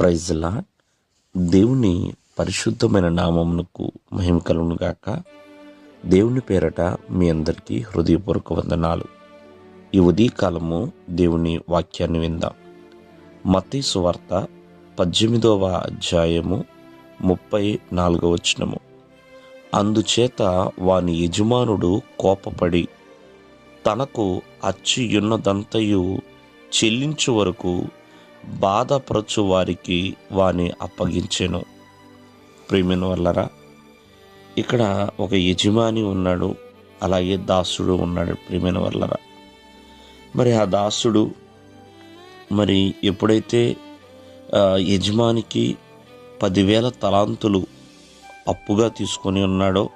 ప్రైజ్లా దేవుని పరిశుద్ధమైన నామమునకు మహిమ గాక. దేవుని పేరట మీ అందరికీ హృదయపూర్వక వందనాలు. ఈ ఉదయకాలము దేవుని వాక్యాన్ని విందాం. మతీ సువార్త పద్దెనిమిదవ అధ్యాయము ముప్పై నాలుగవ వచనము. అందుచేత వాని యజమానుడు కోపపడి తనకు అచ్చియున్నదంతయు చెల్లించు వరకు బాధపరచు వారికి వాని అప్పగించెను. ప్రేమిన వల్లరా ఇక్కడ ఒక యజమాని ఉన్నాడు అలాగే దాసుడు ఉన్నాడు ప్రేమిన వల్లరా మరి ఆ దాసుడు మరి ఎప్పుడైతే యజమానికి పదివేల తలాంతులు అప్పుగా తీసుకొని ఉన్నాడో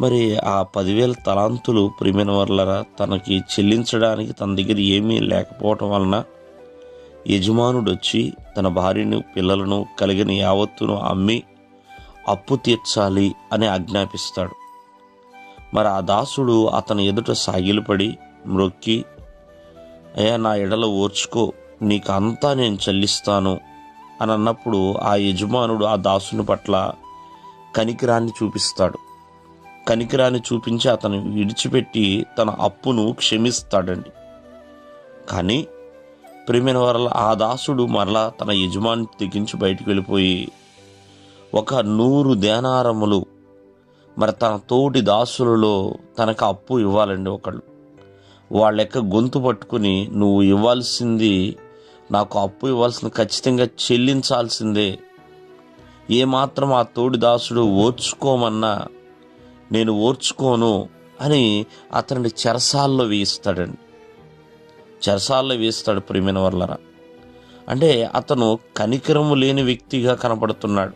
మరి ఆ పదివేల తలాంతులు ప్రేమిన వల్లరా తనకి చెల్లించడానికి తన దగ్గర ఏమీ లేకపోవటం వలన యజమానుడు వచ్చి తన భార్యను పిల్లలను కలిగిన యావత్తును అమ్మి అప్పు తీర్చాలి అని ఆజ్ఞాపిస్తాడు. మరి ఆ దాసుడు అతని ఎదుట సాగిలపడి మ్రొక్కి అయ్యా నా ఎడల ఓర్చుకో నీకు అంతా నేను చెల్లిస్తాను అని అన్నప్పుడు ఆ యజమానుడు ఆ దాసుని పట్ల కనికిరాన్ని చూపిస్తాడు. కనికిరాన్ని చూపించి అతను విడిచిపెట్టి తన అప్పును క్షమిస్తాడండి. కానీ ప్రేమైన వరల ఆ దాసుడు మరలా తన యజమాని తెగించి బయటికి వెళ్ళిపోయి ఒక నూరు దేనారములు మరి తన తోటి దాసులలో తనకు అప్పు ఇవ్వాలండి ఒకళ్ళు. వాళ్ళ యొక్క గొంతు పట్టుకుని నువ్వు ఇవ్వాల్సింది నాకు అప్పు ఇవ్వాల్సింది ఖచ్చితంగా చెల్లించాల్సిందే. ఏమాత్రం ఆ తోడి దాసుడు ఓర్చుకోమన్నా నేను ఓర్చుకోను అని అతనిని చెరసాల్లో వేయిస్తాడండి. చెరసాల్లో వేస్తాడు ప్రియమైన వర్లరా. అంటే అతను కనికరము లేని వ్యక్తిగా కనపడుతున్నాడు.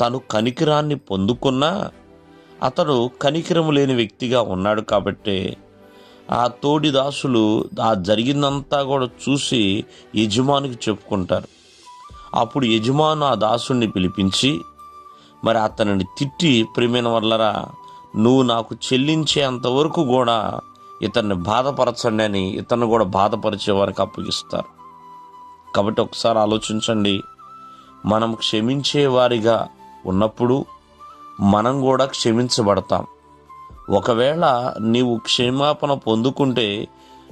తను కనికరాన్ని పొందుకున్నా అతడు కనికరము లేని వ్యక్తిగా ఉన్నాడు కాబట్టి ఆ తోడి దాసులు ఆ జరిగిందంతా కూడా చూసి యజమానికి చెప్పుకుంటారు. అప్పుడు యజమాను ఆ దాసుని పిలిపించి మరి అతనిని తిట్టి ప్రియమైన వల్లరా నువ్వు నాకు చెల్లించేంత వరకు కూడా ఇతన్ని బాధపరచండి అని ఇతను కూడా బాధపరిచే వారికి అప్పగిస్తారు. కాబట్టి ఒకసారి ఆలోచించండి. మనం క్షమించే వారిగా ఉన్నప్పుడు మనం కూడా క్షమించబడతాం. ఒకవేళ నీవు క్షమాపణ పొందుకుంటే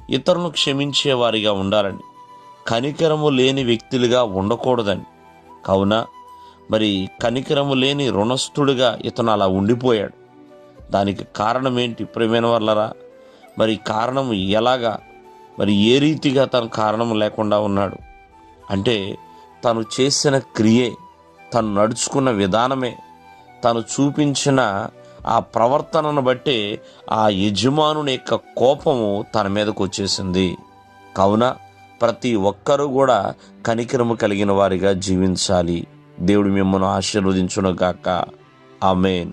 ఇతరులను క్షమించే వారిగా ఉండాలని కనికరము లేని వ్యక్తులుగా ఉండకూడదని. కావున మరి కనికరము లేని రుణస్థుడిగా ఇతను అలా ఉండిపోయాడు. దానికి కారణం ఏంటి ప్రేమైన వల్లరా మరి కారణం ఎలాగా? మరి ఏ రీతిగా తన కారణం లేకుండా ఉన్నాడు? అంటే తను చేసిన క్రియే తను నడుచుకున్న విధానమే తను చూపించిన ఆ ప్రవర్తనను బట్టే ఆ యజమానుని యొక్క కోపము తన మీదకు వచ్చేసింది. కావున ప్రతి ఒక్కరూ కూడా కనికరము కలిగిన వారిగా జీవించాలి. దేవుడు మిమ్మల్ని ఆశీర్వదించునుగాక. ఆమెన్.